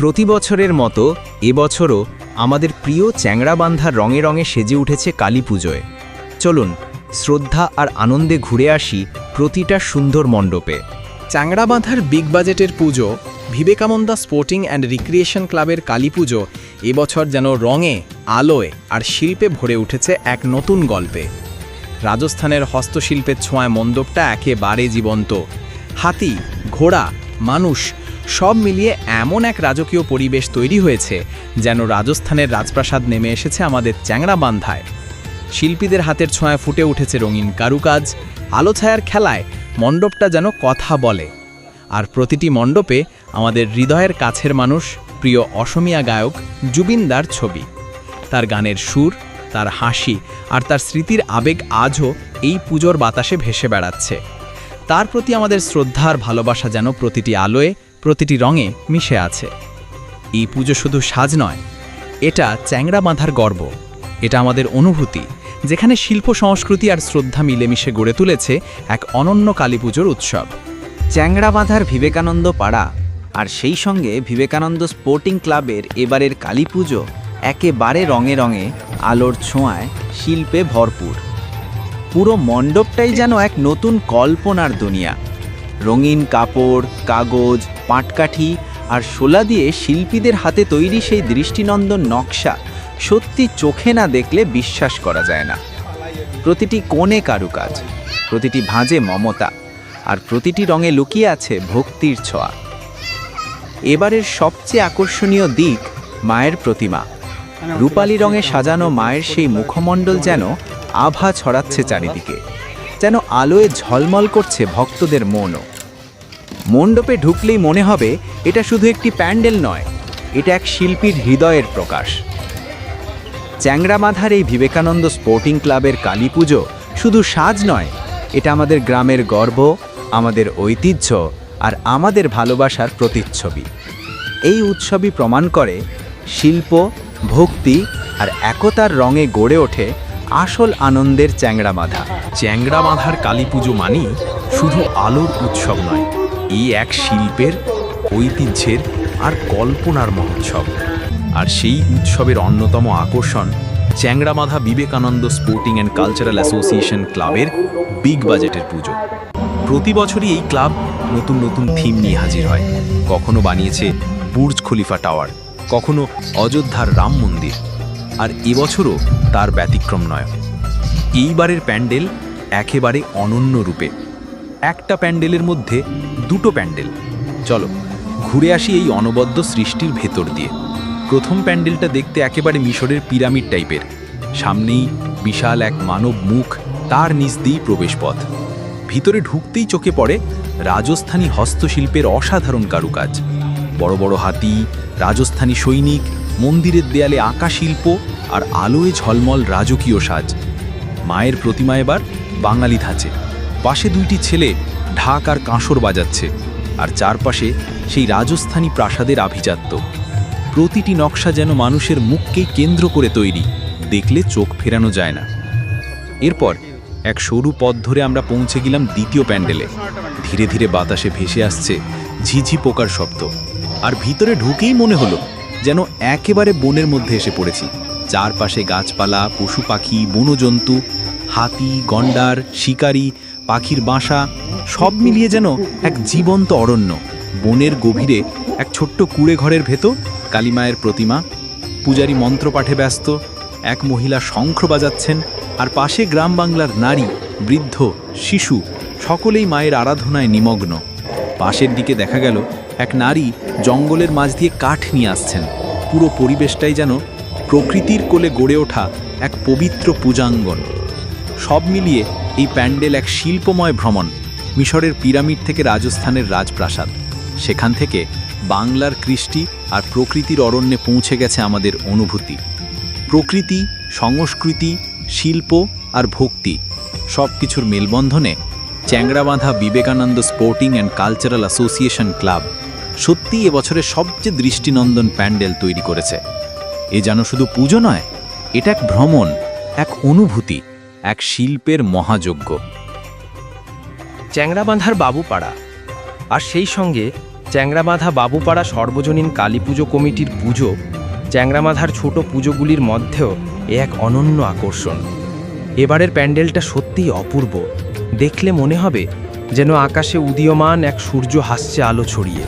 প্রতি বছরের মতো এবছরও আমাদের প্রিয় চ্যাংড়াবান্ধার রঙে রঙে সেজে উঠেছে কালী পুজোয়। চলুন, শ্রদ্ধা আর আনন্দে ঘুরে আসি প্রতিটা সুন্দর মণ্ডপে। চাংড়াবাঁধার বিগ বাজেটের পুজো বিবেকানন্দা স্পোর্টিং অ্যান্ড রিক্রিয়েশন ক্লাবের কালী পুজো এবছর যেন রঙে, আলোয় আর শিল্পে ভরে উঠেছে এক নতুন গল্পে। রাজস্থানের হস্তশিল্পের ছোঁয়ায় মণ্ডপটা একেবারে জীবন্ত। হাতি, ঘোড়া, মানুষ সব মিলিয়ে এমন এক রাজকীয় পরিবেশ তৈরি হয়েছে যেন রাজস্থানের রাজপ্রাসাদ নেমে এসেছে আমাদের চ্যাংড়াবান্ধায় শিল্পীদের হাতের ছোঁয়ায় ফুটে উঠেছে রঙিন কারুকাজ, আলো ছায়ার খেলায় মণ্ডপটা যেন কথা বলে। আর প্রতিটি মণ্ডপে আমাদের হৃদয়ের কাছের মানুষ, প্রিয় অসমিয়া গায়ক, জুবিনদার ছবি। তার গানের সুর, তার হাসি আর তার স্মৃতির আবেগ আজও এই পুজোর বাতাসে ভেসে বেড়াচ্ছে। তার প্রতি আমাদের শ্রদ্ধা আর ভালোবাসা যেন প্রতিটি আলোয় প্রতিটি রঙে মিশে আছে। এই পুজো শুধু সাজ নয়, এটা চ্যাংড়া বাঁধার গর্ব। এটা আমাদের অনুভূতি, যেখানে শিল্প, সংস্কৃতি আর শ্রদ্ধা মিলেমিশে গড়ে তুলেছে এক অনন্য কালী পুজোর উৎসব। চ্যাংড়াবাঁধার বিবেকানন্দ পাড়া আর সেই সঙ্গে বিবেকানন্দ স্পোর্টিং ক্লাবের এবারের কালী পুজো একেবারে রঙে রঙে আলোর ছোঁয়ায় শিল্পে ভরপুর। পুরো মণ্ডপটাই যেন এক নতুন কল্পনার দুনিয়া। রঙিন কাপড়, কাগজ, পাটকাঠি আর শোলা দিয়ে শিল্পীদের হাতে তৈরি সেই দৃষ্টিনন্দন নকশা সত্যি চোখে না দেখলে বিশ্বাস করা যায় না। প্রতিটি কোণে কারুকাজ, প্রতিটি ভাঁজে মমতা আর প্রতিটি রঙে লুকিয়ে আছে ভক্তির ছোঁয়া। এবারের সবচেয়ে আকর্ষণীয় দিক মায়ের প্রতিমা। রূপালী রঙে সাজানো মায়ের সেই মুখমণ্ডল যেন আভা ছড়াচ্ছে চারিদিকে, যেন আলোয় ঝলমল করছে ভক্তদের মনও। মণ্ডপে ঢুকলেই মনে হবে এটা শুধু একটি প্যান্ডেল নয়, এটা এক শিল্পীর হৃদয়ের প্রকাশ। চ্যাংড়ামাধার এই বিবেকানন্দ স্পোর্টিং ক্লাবের কালী পুজো শুধু সাজ নয়, এটা আমাদের গ্রামের গর্ব, আমাদের ঐতিহ্য আর আমাদের ভালোবাসার প্রতিচ্ছবি। এই উৎসবই প্রমাণ করে শিল্প, ভক্তি আর একতার রঙে গড়ে ওঠে আসল আনন্দের চ্যাংড়ামাধা চ্যাংড়া বাঁধার কালী পুজো মানি শুধু আলোর উৎসব নয় এই এক শিল্পের, ঐতিহ্যের আর কল্পনার মহোৎসব। আর সেই উৎসবের অন্যতম আকর্ষণ Changramadha Vivekananda sporting and cultural association ক্লাবের বিগ বাজেটের পুজো। প্রতি বছরই এই ক্লাব নতুন নতুন থিম নিয়ে হাজির হয়। কখনো বানিয়েছে বুর্জ খলিফা টাওয়ার, কখনো অযোধ্যার রাম মন্দির। আর এবছরও তার ব্যতিক্রম নয়। এইবারের প্যান্ডেল একেবারে অনন্য রূপে একটা প্যান্ডেলের মধ্যে দুটো প্যান্ডেল। চলো, ঘুরে আসি এই অনবদ্য সৃষ্টির ভেতর দিয়ে। প্রথম প্যান্ডেলটা দেখতে একেবারে মিশরের পিরামিড টাইপের। সামনেই বিশাল এক মানব মুখ, তার নিচ দিয়েই প্রবেশপথ। ভিতরে ঢুকতেই চোখে পড়ে রাজস্থানী হস্তশিল্পের অসাধারণ কারুকাজ। বড় বড় হাতি, রাজস্থানী সৈনিক, মন্দিরের দেয়ালে আঁকা শিল্প আর আলোয় ঝলমল রাজকীয় সাজ। মায়ের প্রতিমা এবার বাঙালি ধাঁচে। পাশে দুইটি ছেলে ঢাক আর কাঁসর বাজাচ্ছে, আর চারপাশে সেই রাজস্থানী প্রাসাদের আভিজাত্য। প্রতিটি নকশা যেন মানুষের মুখকেই কেন্দ্র করে তৈরি, দেখলে চোখ ফেরানো যায় না। এরপর এক সরু পথ ধরে আমরা পৌঁছে গেলাম দ্বিতীয় প্যান্ডেলে। ধীরে ধীরে বাতাসে ভেসে আসছে ঝিঝি পোকার শব্দ, আর ভিতরে ঢুকেই মনে হলো যেন একেবারে বনের মধ্যে এসে পড়েছি। চারপাশে গাছপালা, পশু পাখি, বনজন্তু, হাতি, গন্ডার, শিকারী পাখির বাসা, সব মিলিয়ে যেন এক জীবন্ত অরণ্য। বনের গভীরে এক ছোট্ট কুড়ে ঘরের ভেতর কালীমায়ের প্রতিমা, পূজারী মন্ত্রপাঠে ব্যস্ত এক মহিলা শঙ্খ বাজাচ্ছেন আর পাশে গ্রাম বাংলার নারী, বৃদ্ধ, শিশু, সকলেই মায়ের আরাধনায় নিমগ্ন। পাশের দিকে দেখা গেল এক নারী জঙ্গলের মাঝ দিয়ে কাঠ নিয়ে আসছেন। পুরো পরিবেশটাই যেন প্রকৃতির কোলে গড়ে ওঠা এক পবিত্র পূজাঙ্গন। সব মিলিয়ে এই প্যান্ডেল এক শিল্পময় ভ্রমণ, মিশরের পিরামিড থেকে রাজস্থানের রাজপ্রাসাদ। সেখান থেকে বাংলার কৃষ্টি আর প্রকৃতির অরণ্যে পৌঁছে গেছে আমাদের অনুভূতি। প্রকৃতি, সংস্কৃতি, শিল্প আর ভক্তি সব কিছুর মেলবন্ধনে Changrabandha Vivekananda sporting and cultural association club সত্যি এবছরের সবচেয়ে দৃষ্টিনন্দন প্যান্ডেল তৈরি করেছে। এ যেন শুধু পুজো নয়, এটা এক ভ্রমণ, এক অনুভূতি। এক শিল্পের মহাযজ্ঞ। চ্যাংড়াবান্ধার বাবুপাড়া। আর সেই সঙ্গে চ্যাংরামাধা বাবুপাড়া সর্বজনীন কালী পুজো কমিটির পুজো চ্যাংরামাধার ছোট পুজোগুলির মধ্যেও এ এক অনন্য আকর্ষণ। এবারের প্যান্ডেলটা সত্যিই অপূর্ব। দেখলে মনে হবে যেন আকাশে উদীয়মান এক সূর্য হাসছে আলো ছড়িয়ে।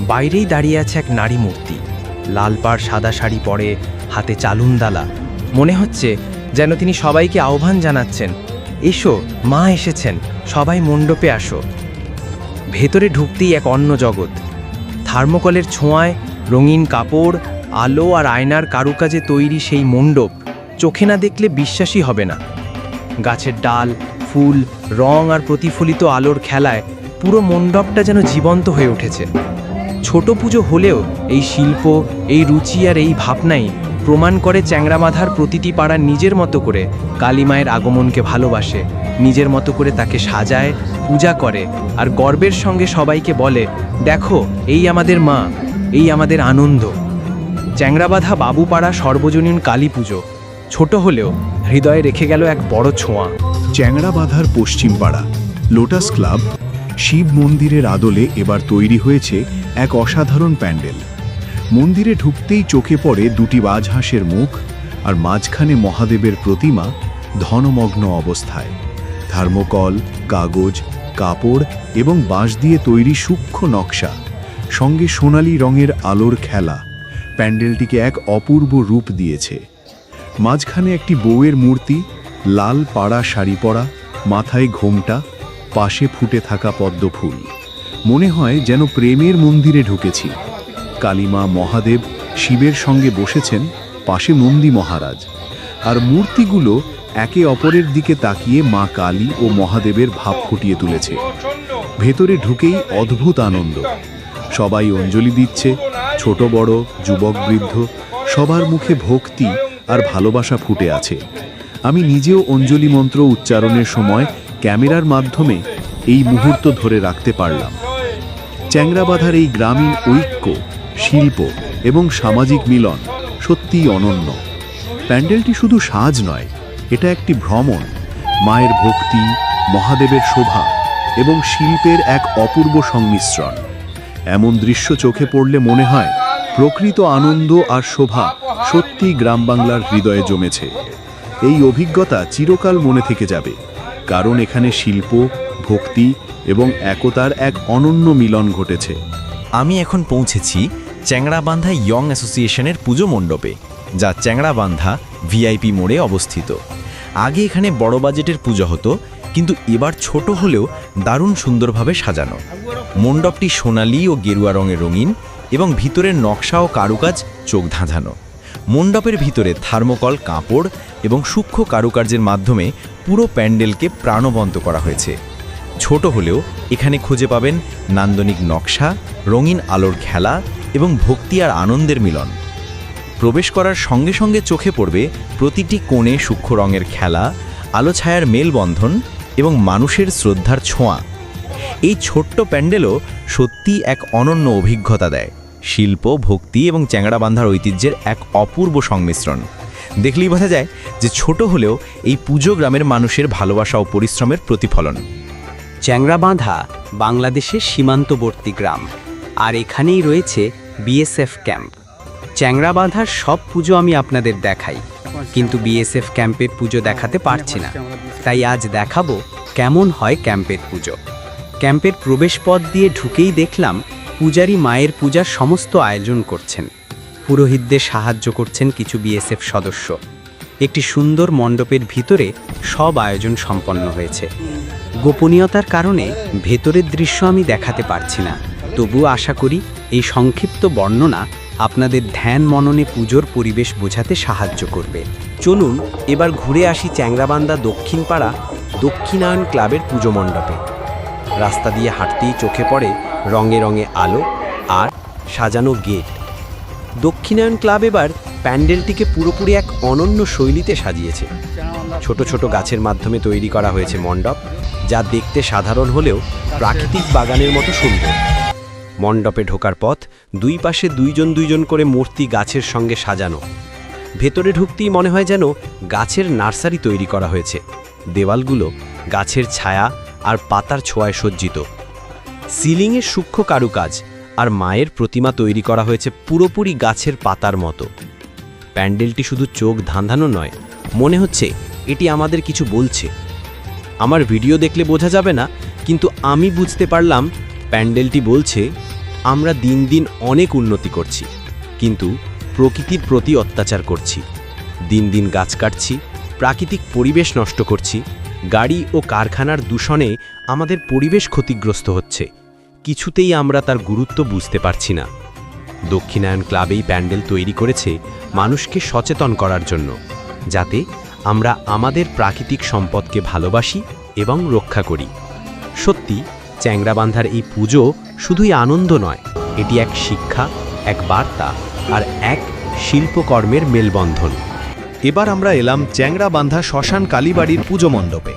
বাইরেই দাঁড়িয়ে আছে এক নারী মূর্তি। লাল পাড় সাদা শাড়ি পরে হাতে চালুনদালা মনে হচ্ছে যেন তিনি সবাইকে আহ্বান জানাচ্ছেন, এসো, মা এসেছেন, সবাই মণ্ডপে আসো। ভেতরে ঢুকতেই এক অন্য জগৎ। থার্মোকলের ছোঁয়ায় রঙিন কাপড়, আলো আর আয়নার কারুকাজে তৈরি সেই মণ্ডপ, চোখে না দেখলে বিশ্বাসই হবে না। গাছের ডাল, ফুল, রং আর প্রতিফলিত আলোর খেলায় পুরো মণ্ডপটা যেন জীবন্ত হয়ে উঠেছে। ছোট পুজো হলেও এই শিল্প, এই রুচি আর এই ভাবনাই প্রমাণ করে চ্যাংরামাধার প্রতিটি পাড়া নিজের মতো করে কালীমায়ের আগমনকে ভালোবাসে, নিজের মতো করে তাকে সাজায়, পূজা করে আর গর্বের সঙ্গে সবাইকে বলে, দেখো, এই আমাদের মা, এই আমাদের আনন্দ। চ্যাংরাবাধা বাবুপাড়া সর্বজনীন কালী পুজো, ছোট হলেও হৃদয়ে রেখে গেল এক বড় ছোঁয়া। চ্যাংড়াবাঁধার পশ্চিম পাড়া লোটাস ক্লাব শিব মন্দিরের আদলে এবার তৈরি হয়েছে এক অসাধারণ প্যান্ডেল। মন্দিরে ঢুকতেই চোখে পড়ে দুটি বাজহাঁসের মুখ আর মাঝখানে মহাদেবের প্রতিমা ধনমগ্ন অবস্থায়। থার্মোকল কাগজ, কাপড় এবং বাঁশ দিয়ে তৈরি সূক্ষ্ম নকশা, সঙ্গে সোনালি রঙের আলোর খেলা, প্যান্ডেলটিকে এক অপূর্ব রূপ দিয়েছে। মাঝখানে একটি বউয়ের মূর্তি, লাল পাড়া শাড়ি পরা, মাথায় ঘোমটা, পাশে ফুটে থাকা পদ্মফুল। মনে হয় যেন প্রেমের মন্দিরে ঢুকেছি। কালীমা মহাদেব শিবের সঙ্গে বসেছেন পাশে নন্দী মহারাজ। আর মূর্তিগুলো একে অপরের দিকে তাকিয়ে মা কালী ও মহাদেবের ভাব ফুটিয়ে তুলেছে। ভেতরে ঢুকেই অদ্ভুত আনন্দ। সবাই অঞ্জলি দিচ্ছে, ছোট বড়, যুবক বৃদ্ধ, সবার মুখে ভক্তি আর ভালোবাসা ফুটে আছে। আমি নিজেও অঞ্জলি মন্ত্র উচ্চারণের সময় ক্যামেরার মাধ্যমে এই মুহূর্ত ধরে রাখতে পারলাম। চ্যাংরাবাধার এই গ্রামীণ ঐক্য শিল্প এবং সামাজিক মিলন সত্যিই অনন্য। প্যান্ডেলটি শুধু সাজ নয়, এটা একটি ভ্রমণ, মায়ের ভক্তি, মহাদেবের শোভা এবং শিল্পের এক অপূর্ব সংমিশ্রণ। এমন দৃশ্য চোখে পড়লে মনে হয়, প্রকৃত আনন্দ আর শোভা সত্যি গ্রাম বাংলার হৃদয়ে জমেছে। এই অভিজ্ঞতা চিরকাল মনে থেকে যাবে, কারণ এখানে শিল্প, ভক্তি এবং একতার এক অনন্য মিলন ঘটেছে। আমি এখন পৌঁছেছি চ্যাংড়াবান্ধা ইয়ং অ্যাসোসিয়েশনের পুজো মণ্ডপে, যা চ্যাংড়াবান্ধা ভিআইপি মোড়ে অবস্থিত। আগে এখানে বড় বাজেটের পুজো হতো, কিন্তু এবার ছোট হলেও দারুণ সুন্দরভাবে সাজানো। মণ্ডপটি সোনালি ও গেরুয়া রঙের রঙিন এবং ভিতরের নকশা ও কারুকাজ চোখ ধাঁধানো। মণ্ডপের ভিতরে থার্মোকল, কাপড় এবং সূক্ষ্ম কারুকার্যের মাধ্যমে পুরো প্যান্ডেলকে প্রাণবন্ত করা হয়েছে। ছোট হলেও এখানে খুঁজে পাবেন নান্দনিক নকশা, রঙিন আলোর খেলা এবং ভক্তি আর আনন্দের মিলন। প্রবেশ করার সঙ্গে সঙ্গে চোখে পড়বে প্রতিটি কোণে সূক্ষ্ম রঙের খেলা, আলো ছায়ার মেলবন্ধন এবং মানুষের শ্রদ্ধার ছোঁয়া। এই ছোট্ট প্যান্ডেলও সত্যি এক অনন্য অভিজ্ঞতা দেয়। শিল্প, ভক্তি এবং চ্যাংড়াবান্ধার ঐতিহ্যের এক অপূর্ব সংমিশ্রণ। দেখলেই বোঝা যায় যে ছোট হলেও এই পুজো গ্রামের মানুষের ভালোবাসা ও পরিশ্রমের প্রতিফলন। চ্যাংরাবাঁধা বাংলাদেশের সীমান্তবর্তী গ্রাম। আর এখানেই রয়েছে বিএসএফ ক্যাম্প চ্যাংরাবাঁধার সব পুজো আমি আপনাদের দেখাই। কিন্তু বিএসএফ ক্যাম্পের পুজো দেখাতে পারছি না। তাই আজ দেখাবো কেমন হয় ক্যাম্পের পুজো। ক্যাম্পের প্রবেশপথ দিয়ে ঢুকেই দেখলাম পূজারী মায়ের পূজার সমস্ত আয়োজন করছেন। পুরোহিতদের সাহায্য করছেন কিছু বিএসএফ সদস্য। একটি সুন্দর মণ্ডপের ভিতরে সব আয়োজন সম্পন্ন হয়েছে। গোপনীয়তার কারণে ভেতরের দৃশ্য আমি দেখাতে পারছি না। তবুও আশা করি এই সংক্ষিপ্ত বর্ণনা আপনাদের ধ্যান মননে পুজোর পরিবেশ বোঝাতে সাহায্য করবে। চলুন এবার ঘুরে আসি চ্যাংরাবান্দা দক্ষিণপাড়া দক্ষিণায়ন ক্লাবের পুজো মণ্ডপে। রাস্তা দিয়ে হাঁটতেই চোখে পড়ে রঙে রঙে আলো আর সাজানো গেট। দক্ষিণায়ন ক্লাব এবার প্যান্ডেলটিকে পুরোপুরি এক অনন্য শৈলীতে সাজিয়েছে। ছোট ছোট গাছের মাধ্যমে তৈরি করা হয়েছে মণ্ডপ, যা দেখতে সাধারণ হলেও প্রাকৃতিক বাগানের মতো সুন্দর। মণ্ডপে ঢোকার পথ দুই পাশে দুইজন দুইজন করে মূর্তি গাছের সঙ্গে সাজানো। ভেতরে ঢুকতেই মনে হয় যেন গাছের নার্সারি তৈরি করা হয়েছে। দেওয়ালগুলো গাছের ছায়া আর পাতার ছোঁয়ায় সজ্জিত। সিলিংয়ের সূক্ষ্ম কারুকাজ আর মায়ের প্রতিমা তৈরি করা হয়েছে পুরোপুরি গাছের পাতার মতো। প্যান্ডেলটি শুধু চোখ ধাঁধানো নয়, মনে হচ্ছে এটি আমাদের কিছু বলছে। আমার ভিডিও দেখলে বোঝা যাবে না, কিন্তু আমি বুঝতে পারলাম প্যান্ডেলটি বলছে আমরা দিন দিন অনেক উন্নতি করছি, কিন্তু প্রকৃতির প্রতি অত্যাচার করছি। দিন দিন গাছ কাটছি, প্রাকৃতিক পরিবেশ নষ্ট করছি, গাড়ি ও কারখানার দূষণে আমাদের পরিবেশ ক্ষতিগ্রস্ত হচ্ছে। কিছুতেই আমরা তার গুরুত্ব বুঝতে পারছি না। দক্ষিণায়ন ক্লাবেই প্যান্ডেল তৈরি করেছে মানুষকে সচেতন করার জন্য, যাতে আমরা আমাদের প্রাকৃতিক সম্পদকে ভালোবাসি এবং রক্ষা করি। সত্যি চ্যাংরাবান্ধার এই পুজো শুধুই আনন্দ নয়, এটি এক শিক্ষা, এক বার্তা আর এক শিল্পকর্মের মেলবন্ধন। এবার আমরা এলাম চ্যাংরাবান্ধা শ্মশান কালীবাড়ির পুজো মণ্ডপে।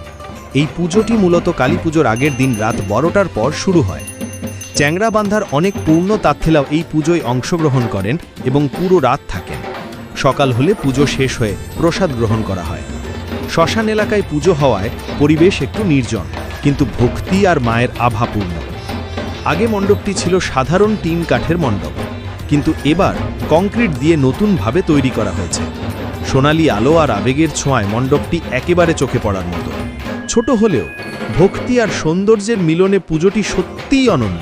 এই পুজোটি মূলত কালী পুজোর আগের দিন রাত বারোটার পর শুরু হয়। চ্যাংরাবান্ধার অনেক পূর্ণ তাত্থেলাও এই পুজোয় অংশগ্রহণ করেন এবং পুরো রাত থাকেন। সকাল হলে পুজো শেষ হয়ে প্রসাদ গ্রহণ করা হয়। শ্মশান এলাকায় পুজো হওয়ায় পরিবেশ একটু নির্জন। কিন্তু ভক্তি আর মায়ের আভাপূর্ণ। আগে মণ্ডপটি ছিল সাধারণ টিন কাঠের মণ্ডপ, কিন্তু এবার কংক্রিট দিয়ে নতুনভাবে তৈরি করা হয়েছে। সোনালি আলো আর আবেগের ছোঁয়ায় মণ্ডপটি একেবারে চোখে পড়ার মতো। ছোট হলেও ভক্তি আর সৌন্দর্যের মিলনে পুজোটি সত্যিই অনন্য।